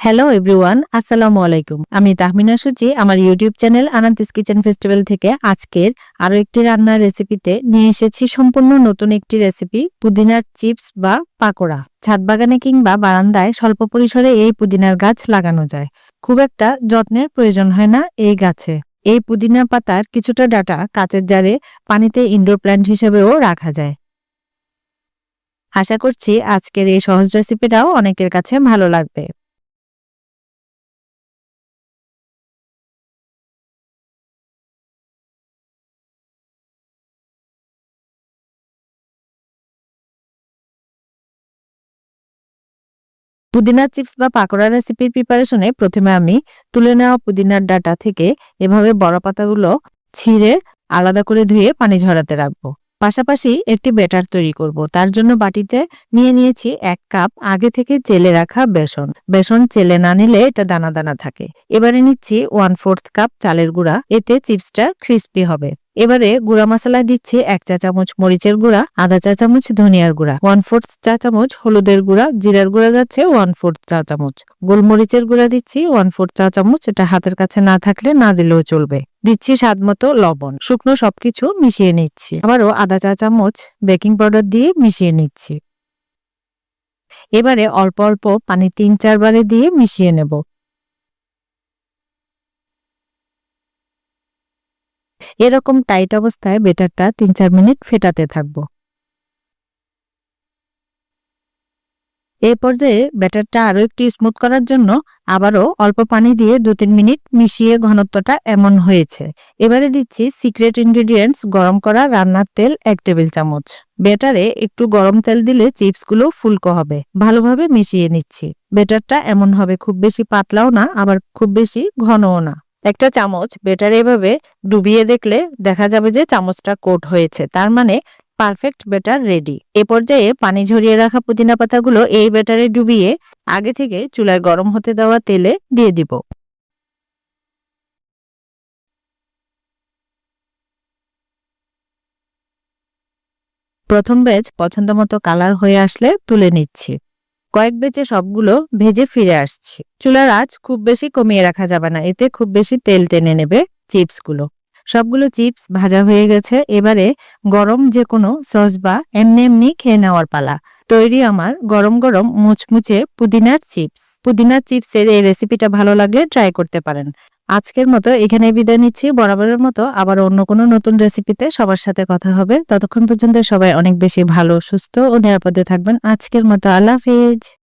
Hello everyone আসসালামু আলাইকুম। আমি তাহমিনা সুচি আমার ইউটিউব চ্যানেল আনান্তিস কিচেন ফেস্টিভ্যাল থেকে আজকের আরও একটি রান্নার রেসিপিতে নিয়ে এসেছি সম্পূর্ণ নতুন একটি রেসিপি পুদিনার চিপস বা পাকোড়া। ছাদ বাগানে কিংবা বারান্দায় স্বল্প পরিসরে এই পুদিনার গাছ লাগানো যায়। খুব একটা যত্নের প্রয়োজন হয় না এই গাছে। এই পুদিনা পাতার কিছুটা ডাটা কাচের জারে পানিতে ইনডোর প্ল্যান্ট হিসেবেও রাখা যায়। আশা করছি আজকের এই সহজ রেসিপিটাও অনেকের কাছে ভালো লাগবে। পুদিনা চিপস বা পাকোড়া রেসিপির প্রিপারেশনে প্রথমে আমি তুলে নেওয়া পুদিনার ডাটা থেকে এভাবে বড় পাতাগুলো ছিঁড়ে আলাদা করে ধুয়ে পানি ঝরাতে রাখব। পাশাপাশি একটি ব্যাটার তৈরি করব। তার জন্য বাটিতে নিয়ে নিয়েছি এক কাপ আগে থেকে চেলে রাখা বেসন। বেসন চেলে না নিলে এটা দানা দানা থাকে। এবারে নিচ্ছি ওয়ান ফোর্থ কাপ চালের গুঁড়া। এতে চিপসটা ক্রিস্পি হবে। এবারে গুঁড়া মশলা দিচ্ছি এক চা চামচ মরিচের গুঁড়া, আধা চা চামচ ধনিয়ার গুঁড়া ওয়ান ফোর্থ চা চামচ হলুদের গুঁড়া, জিরার গুঁড়া যাচ্ছে ওয়ান ফোর্থ চা চামচ। গোলমরিচের গুঁড়া দিচ্ছি ওয়ান ফোর্থ চা চামচ, এটা হাতের কাছে না থাকলে না দিলেও চলবে। দিচ্ছি স্বাদ মতো লবণ। শুকনো সবকিছু মিশিয়ে নিচ্ছি। আবারও আধা চা চামচ বেকিং পাউডার দিয়ে মিশিয়ে নিচ্ছি। এবারে অল্প অল্প পানি তিন চারবারে দিয়ে মিশিয়ে নেব। এরকম টাইট অবস্থায় বেটারটা তিন চার মিনিট ফেটাতে থাকব। এই পর্যায়ে ব্যাটারটা আরও একটু স্মুথ করার জন্য আবারও অল্প পানি দিয়ে দু তিন মিনিট মিশিয়ে ঘনত্বটা এমন হয়েছে। এবারে দিচ্ছি সিক্রেট ইনগ্রিডিয়েন্টস গরম করা রান্নার তেল এক টেবিল চামচ। ব্যাটারে একটু গরম তেল দিলে চিপসগুলো ফুলকো হবে। ভালোভাবে মিশিয়ে নিচ্ছি। ব্যাটারটা এমন হবে খুব বেশি পাতলাও না, আবার খুব বেশি ঘনও না। একটা চামচ বেটার এভাবে ডুবিয়ে দেখলে দেখা যাবে যে চামচটা কোট হয়েছে। তার মানে পারফেক্ট বেটার রেডি। এ পর্যায়ে পানি ঝরিয়ে রাখা পুদিনা পাতাগুলো এই বেটারে ডুবিয়ে আগে থেকে চুলায় গরম হতে দেওয়া তেলে দিয়ে দিব। প্রথম ব্যাচ পছন্দ মতো কালার হয়ে আসলে তুলে নিচ্ছি। কয়েক বেচে সবগুলো ভেজে ফিরে আসছি। চুলার আজ খুব বেশি কমিয়ে রাখা যাবে না, এতে খুব বেশি তেল টেনে নেবে চিপসগুলো। সবগুলো চিপস ভাজা হয়ে গেছে, এবারে গরম যে কোনো সস বা এমনি এমনি খেয়ে নেওয়ার পালা। তৈরি আমার গরম গরম মুচমুচে পুদিনার চিপস। পুদিনার চিপসের এই রেসিপিটা ভালো লাগলে ট্রাই করতে পারেন। আজকের মতো এখানে বিদায় নিচ্ছি। বরাবরের মতো আবার অন্য কোনো নতুন রেসিপিতে সবার সাথে কথা হবে। ততক্ষণ পর্যন্ত সবাই অনেক বেশি ভালো, সুস্থ ও নিরাপদে থাকবেন। আজকের মতো আল্লাহ হাফেজ।